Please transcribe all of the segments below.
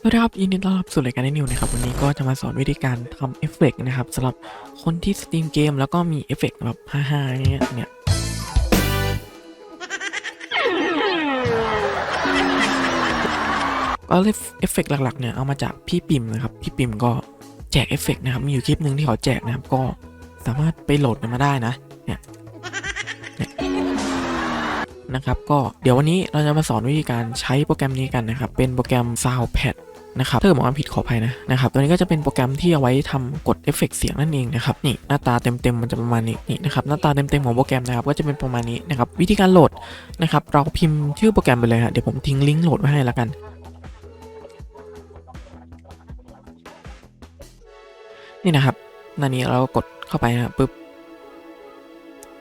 สวัสดีครับยินดีต้อนรับสู่รายการนิวนะครับวันนี้ก็จะมาสอนวิธีการทำเอฟเฟกต์นะครับสำหรับคนที่สตรีมเกมแล้วก็มีเอฟเฟกต์แบบฮ่าๆอย่าเงี้ยเนี่ยก็เอฟเฟกต์หลักๆเนี่ยเอามาจากพี่ปิ่มนะครับพี่ปิ่มก็แจกเอฟเฟกต์นะครับมีอยู่คลิปหนึ่งที่เขาแจกนะครับก็สามารถไปโหลดมาได้นะเนี่ยเนี่ยนะครับก็เดี๋ยววันนี้เราจะมาสอนวิธีการใช้โปรแกรมนี้กันนะครับ เป็นโปรแกรม Soundpad นะครับถ้าเกิดบอกว่าผิดขออภัยนะนะครับตัวนี้ก็จะเป็นโปรแกรมที่เอาไว้ทำกดเอฟเฟกต์เสียงนั่นเองนะครับนี่หน้าตาเต็มๆมันจะประมาณนี้นี่นะครับหน้าตาเต็มๆของโปรแกรมนะครับก็จะเป็นประมาณนี้นะครับวิธีการโหลดนะครับเราพิมพ์ชื่อโปรแกรมไปเลยฮะเดี๋ยวผมทิ้งลิงก์โหลดไว้ให้แล้วกันนี่นะครับหน้านี้เรากดเข้าไปนะปึ๊บ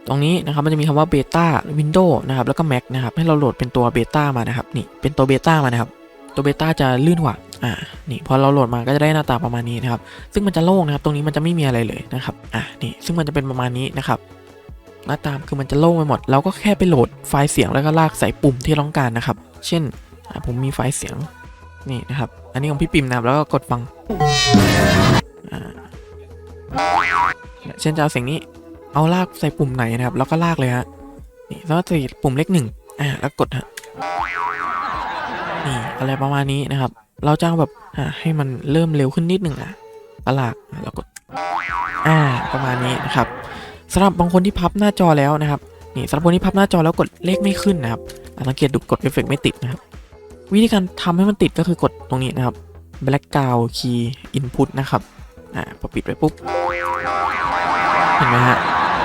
ตรงนี้นะครับมันจะมีคำว่าเบต้าวินโดว์นะครับแล้วก็ Mac นะครับให้เราโหลดเป็นตัวเบต้ามานะครับนี่เป็นตัวเบต้ามานะครับตัวเบต้าจะลื่นกว่า อ่านี่พอเราโหลดมาก็จะได้หน้าตาประมาณนี้นะครับ ซึ่งมันจะโล่งนะครับ ตรงนี้มันจะไม่มีอะไรเลยนะครับอะนี่ซึ่งมันจะเป็นประมาณนี้นะครับหน้าตาคือมันจะโล่งไปหมด เราก็แค่ไปโหลดไฟล์เสียงแล้วก็ลากใส่ปุ่มที่ต้องการนะครับ เช่นผมมีไฟล์เสียงนี่นะครับ อันนี้ของพี่ปิมนะครับ แล้วก็กดฟังเช่นจะเอาเสียงนี้ เอาลากใส่ปุ่มไหนนะครับ แล้วก็ลากเลยฮะ นี่แล้วก็ใส่ปุ่มเลขหนึ่งอ่าแล้วกดฮะ นี่อะไรประมาณนี้นะครับ เราจะแบบให้มันเริ่มเร็วขึ้นนิดหนึ่งอะก็ลากอะแล้วกดอ่าประมาณนี้นะครับสำหรับบางคนที่พับหน้าจอแล้วนะครับนี่สำหรับคนที่พับหน้าจอแล้วกดเลขไม่ขึ้นนะครับสังเกตดูกดเอฟเฟกต์ไม่ติดนะครับ วิธีการทำให้มันติดก็คือกดตรงนี้นะครับ background key input นะครับอ่าพอปิดไปปุ๊บเห็นไหมฮะ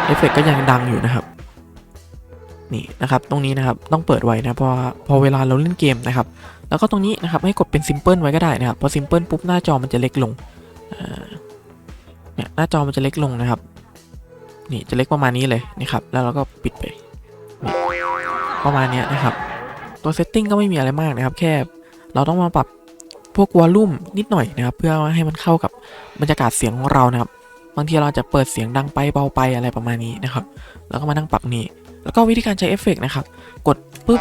เอฟเฟกต์ก็ยังดังอยู่นะครับ นี่นะครับตรงนี้นะครับต้องเปิดไว้นะเพราะพอเวลาเราเล่นเกมนะครับแล้วก็ตรงนี้นะครับให้กดเป็นซิมเพิลไว้ก็ได้นะครับพอซิมเพิลปุ๊บหน้าจอมันจะเล็กลงเนี่ยหน้าจอมันจะเล็กลงนะครับ นี่จะเล็กประมาณนี้เลยนะครับแล้วเราก็ปิดไปประมาณนี้นะครับ ตัวเซตติ้งก็ไม่มีอะไรมากนะครับ แค่เราต้องมาปรับพวกวอลลุ่มนิดหน่อยนะครับ เพื่อให้มันเข้ากับบรรยากาศเสียงของเรานะครับ บางทีเราจะเปิดเสียงดังไปเบาไปอะไรประมาณนี้นะครับ แล้วก็มานั่งปรับนี้ แล้วก็วิธีการใช้เอฟเฟกต์นะครับ กดปุ๊บ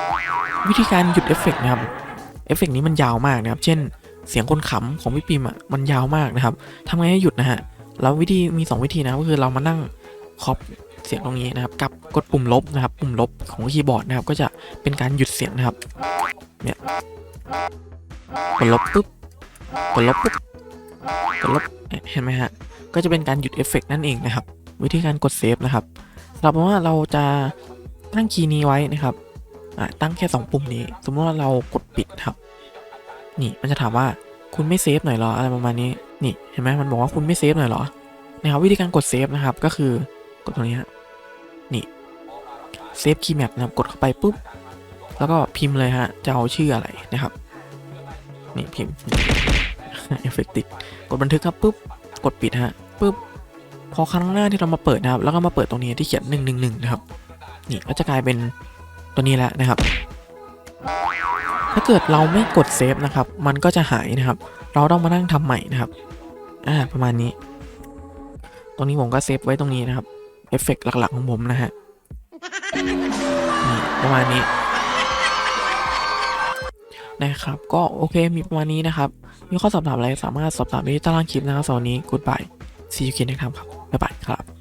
วิธีการหยุดเอฟเฟกต์นะครับเอฟเฟกต์นี้มันยาวมากนะครับ เช่น เสียงคนขำของพี่ปิมอะมันยาวมากนะครับทำไงให้หยุดนะฮะแล้ววิธีมี 2 วิธีนะก็คือเรามานั่งคอปเสียงตรงนี้นะครับ กับกดปุ่มลบนะครับ ปุ่มลบของคีย์บอร์ดนะครับ ก็จะเป็นการหยุดเสียงนะครับเนี่ยกดลบปุ๊บกดลบปุ๊บกดลบเห็นไหมฮะก็จะเป็นการหยุดเอฟเฟกต์นั่นเองนะครับ วิธีการกดเซฟนะครับ สำหรับว่าเราจะตั้งคีย์นี้ไว้นะครับตั้งแค่ 2 ปุ่มนี้ สมมติว่าเรากดปิดครับ นี่มันจะถามว่าคุณไม่เซฟหน่อยเหรออะไรประมาณนี้นี่เห็นไหมมันบอกว่าคุณไม่เซฟหน่อยเหรอนะครับวิธีการกดเซฟนะครับก็คือกดตรงนี้ฮะนี่เซฟคีย์แมปนะครับกดเข้าไปปุ๊บแล้วก็พิมพ์เลยฮะจะเอาชื่ออะไรนะครับ นี่พิมพ์เอฟเฟกติกดบันทึกครับปุ๊บกดปิดฮะปุ๊บ พอครั้งหน้าที่เรามาเปิดนะครับ แล้วก็มาเปิดตรงนี้ที่เขียน1นึนะครับ นี่ก็จะกลายเป็นตัวนี้แล้วนะครับ ถ้าเกิดเราไม่กดเซฟนะครับ มันก็จะหายนะครับ เราต้องมานั่งทำใหม่นะครับอ่าประมาณนี้ ตรงนี้ผมก็เซฟไว้ตรงนี้นะครับเอฟเฟกต์หลักๆของผมนะฮะนี่ประมาณนี้นะครับ ก็โอเคมีประมาณนี้นะครับ มีข้อสอบถามอะไรสามารถสอบถามได้ที่ใต้ล่างคลิปนะครับสำหรับวันนี้ goodbye see you again next time ครับ บ๊ายบายครับ